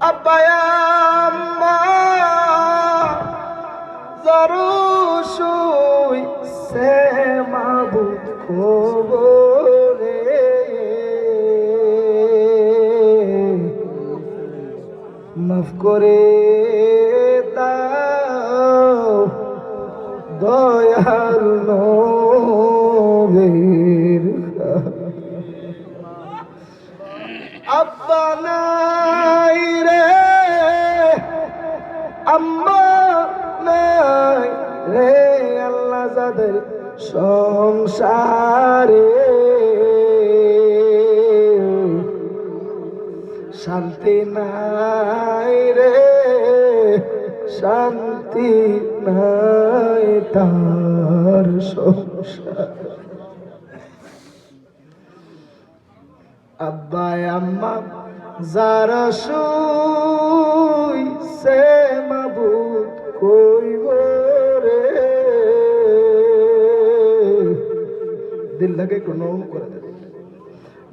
আব্বায়াম্মা জরুসুই সে মাবুদ খবরে। মাফ করে দয়াল নবীর সংসারে। শান্তি নাই রে শান্তি নাই তার সংসার। আব্বাই আম্মা যারা শুই দিল লাগে কোনো করে দে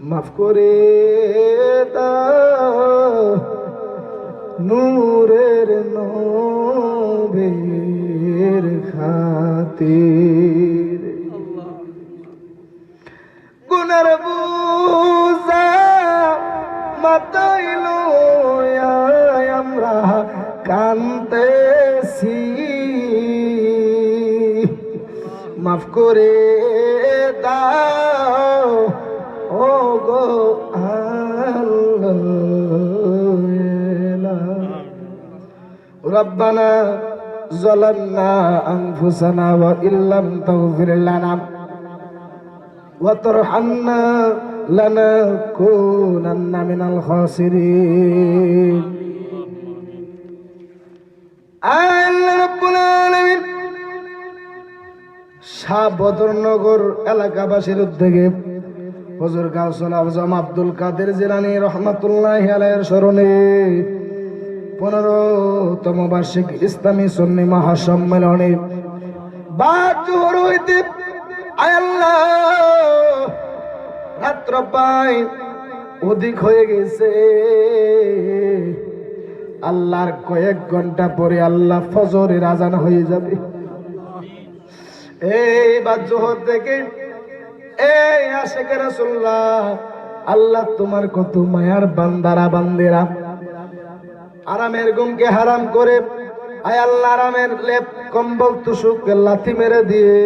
মাফ করে নূরের নবের খাতির। গুনার বুঝা আমরা কান্তেছি মাফ করে দাও, ও গো রব্বানা জলান্না আনফুসানা ওয়া ইল্লাম তাগফির লানা ওয়া তারহামনা লানাকুনান্না মিনাল খাসিরিন। আল্লাহ রাব্বুল আলামিন শাহ বদরনগর এলাকাবাসীর উদ্যোগে হজর গাউসুল আজম আব্দুল কাদের জিলানী রহমাতুল্লাহ আলাইহির স্মরণে পনেরোতম বার্ষিক ইসলামী সন্নি মহাসম্মেলনে আল্লাহ অধিক হয়ে গেছে। আল্লাহর কয়েক ঘণ্টা পরে আল্লাহ ফজরের আজান হয়ে যাবে। এই বাদ জোহর থেকে, এই আশেখ রাসূলুল্লাহ, আল্লাহ তোমার কত মায়ার বান্দারা, বান্দেরা। আরামের গুমকে হারাম করে, আয় আল্লাহ আরামের লেপ, কম্বল তুসুক লাথি মেরে দিয়ে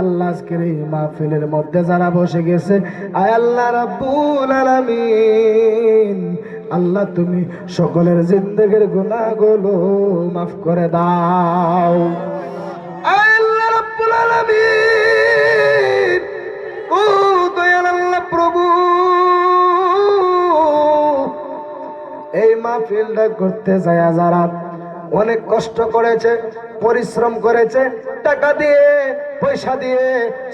আল্লাহ আজকের এই মাহফিলের মধ্যে যারা বসে গেছে, আয় আল্লাহ রাব্বুল আলামিন, আল্লাহ তুমি সকলের জিন্দগির গুনাহগুলো মাফ করে দাও। আল্লাহ অনেক কষ্ট করেছে, পরিশ্রম করেছে, টাকা দিয়ে, পয়সা দিয়ে,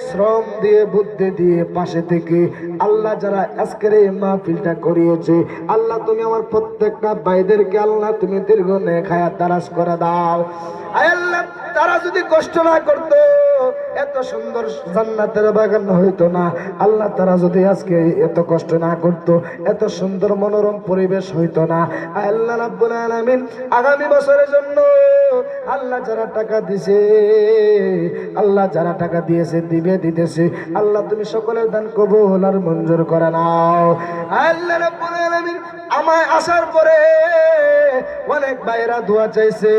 শ্রম দিয়ে, বুদ্ধি দিয়ে পাশে থেকে আল্লাহ যারা আজকের এই মাহফিলটা করিয়েছে, আল্লাহ তুমি আমার প্রত্যেকটা ভাইদেরকে আল্লাহ তুমি দীর্ঘ নেখায়া তারাস করে দাও। আল্লাহ, তারা যদি কষ্ট না করতো এত সুন্দর জান্নাতের বাগান হইতো না। আল্লাহ তারা যদি আজকে এত কষ্ট না করত, এত সুন্দর মনোরম পরিবেশ হইতো না। আল্লাহ রাব্বুল আলামিন আগামী বছরের জন্য আল্লাহ যারা টাকা দিছে, আল্লাহ যারা টাকা দিয়েছে, দিবে, দিতেছে। আল্লাহ তুমি সকলের দান কবুল আর মঞ্জুর করে নাও। আল্লাহ আমায় আসার পরে অনেক ভাইরা দোয়া চাইছে,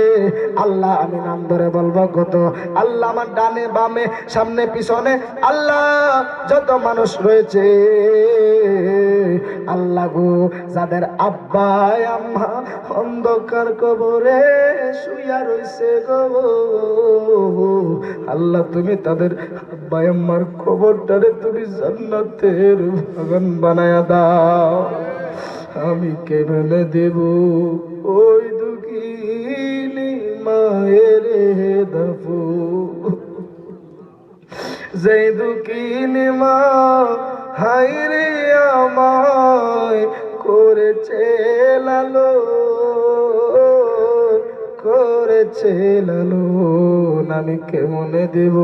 আল্লাহ, আমি নাম ধরে বলব কত? আল্লাহ আমার ডানে বামে, সামনে, পিছনে, আল্লাহ, যত মানুষ রয়েছে আল্লাহ গো, যাদের আব্বাই আম্মা অন্ধকার কবরে শুইয়া রইছে গো। আল্লাহ, তুমি তাদের আব্বাই আম্মার কবরটারে তুমি জান্নাতের বাগান বানায়া দাও। আমি কেমনে দেব ওই দুঃখিনী মায়ের দফু যেই দুঃখিনী মা হাইরে আমায় করেছে লালো করেছে লালো আমি কেমনে দেব?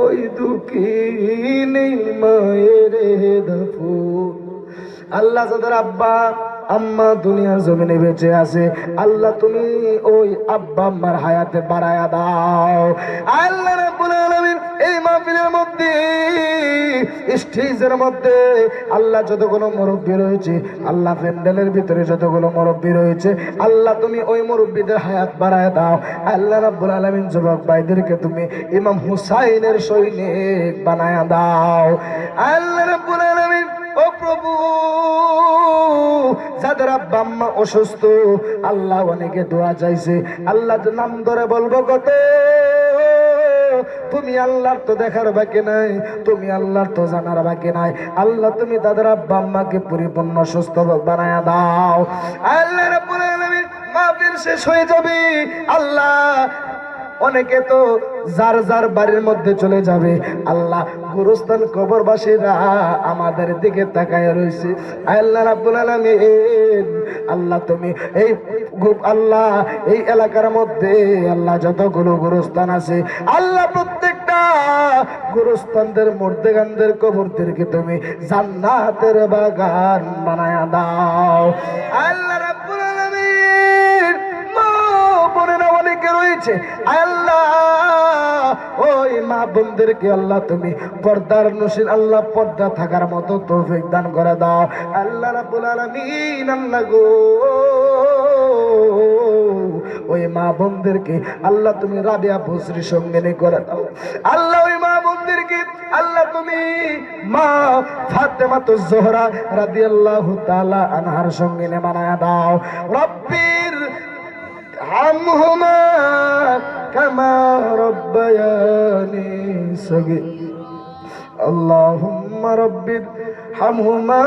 ওই দুঃখিনী মায়ের দফু আল্লাহ যাদের আব্বা, আম্মা দুনিয়ার জমিনে বেঁচে আছে, আল্লাহ তুমি ওই আব্বা, আম্মার হায়াতে বাড়ায়া দাও। আল্লাহ এই মাহফিলের মধ্যে স্টেজের মধ্যে আল্লাহ যতগুলো মুরব্বী রয়েছে, আল্লাহ প্যান্ডেলের ভিতরে যতগুলো মুরব্বী রয়েছে, আল্লাহ তুমি ওই মুরব্বীদের হায়াত বাড়ায় দাও। আল্লাহ রাব্বুল আলামিন যুবক ভাইদেরকে তুমি ইমাম হুসাইনের সৈনিক বানায়া দাও। আল্লাহ রাব্বুল আলামিন, ও প্রভু, যাদের আব্বা আম্মা অসুস্থ, আল্লাহ অনেকে দোয়া চাইছে। আল্লাহ নাম ধরে বলব কত তুমি আল্লাহর তো দেখার বাকি নাই, তুমি আল্লাহর তো জানার বাকি নাই। আল্লাহ, তুমি তাদের আব্বা আম্মাকে পরিপূর্ণ, সুস্থ বানায় দাও। আল্লাহ শেষ হয়ে যাবে। আল্লাহ অনেকে তো যার যার বাড়ির মধ্যে চলে যাবে। আল্লাহ গুরুস্থান কবরবাসীরা আমাদের দিকে তাকায় রয়েছে। আল্লাহ রাব্বুল আলামিন। আল্লাহ তুমি এই গু- আল্লাহ এই এলাকার মধ্যে আল্লাহ যতগুলো গুরুস্থান আছে, আল্লাহ প্রত্যেকটা গুরুস্থানদের মর্দেগানদের কবরদেরকে তুমি জান্নাতের বাগান বানায়া দাও। আল্লাহ রয়েছে আল্লাহ, ওই মা বোনদেরকে আল্লাহ তুমি পর্দার নসির, আল্লাহ পর্দা থাকার মতো তৌফিক দান করে দাও। আল্লাহ রাব্বুল আলামিন, আল্লাহ গো। ওই মা বোনদেরকে আল্লাহ তুমি রাবিয়া বসরি সঙ্গে করে দাও। আল্লাহ ওই মা বোনদেরকে আল্লাহ তুমি মা ফাতেমা তো জোহরা রাদিয়াল্লাহু তাআলা আনহার সঙ্গে মানায়া দাও। হামহুমা কামা রব্বায়ানি সগে আল্লাহুম্মা রব্বির হামহুমা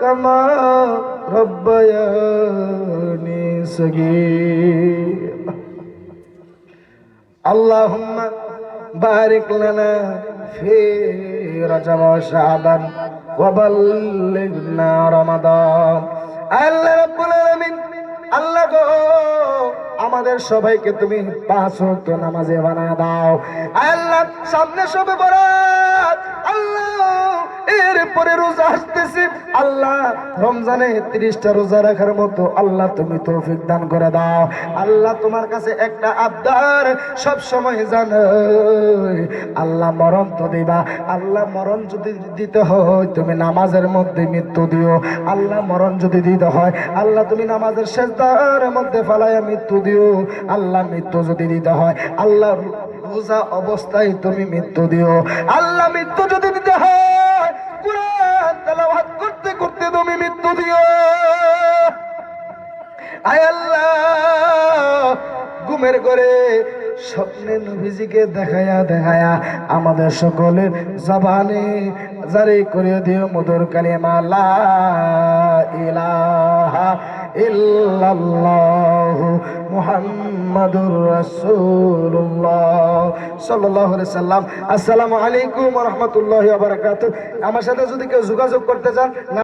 কামা রব্বায়ানি সগে আল্লাহুম্মা বারিক লানা ফি রজব শাবান ওয়া বাল্লিগনা রমাদান আল্লাহ রাব্বুল আল্লাহ গো, আমাদের সবাইকে তুমি পাঁচ ওয়াক্ত নামাজে বানা দাও। আল্লাহ, সামনে সবে বরাত। আল্লাহ, এরপরে রোজা আল্লাহ, রমজানে তিরিশটা রোজা রাখার মতো আল্লাহ তুমি তৌফিক দান করে দাও। আল্লাহ তোমার কাছে একটা আবদার, সব সময় জানো, আল্লাহ মরণ তো দিবা, আল্লাহ মরণ যদি দিতে হয়, তুমি নামাজের মধ্যে মৃত্যু দিও। আল্লাহ মরণ যদি দিতে হয়, আল্লাহ তুমি নামাজের শেষদার মধ্যে ফালাইয়া মৃত্যু দিও। আল্লাহ মৃত্যু যদি দিতে হয়, আল্লাহ রোজা অবস্থায় তুমি মৃত্যু দিও। আল্লাহ মৃত্যু যদি দিতে হয় দিও আয় করে স্বপ্নে দেখায়া দেখায়া আমাদের সকলের জবানে জারি করে দিও, মধুর ইলাহা ইল্লাল্লাহ মুহাম্মাদুর রাসূলুল্লাহ সাল্লাল্লাহু আলাইহি সাল্লাম। আসসালামু আলাইকুম ওয়া রাহমাতুল্লাহি ওয়া বারাকাতুহু। আমার সাথে যদি কেউ যোগাযোগ করতে চান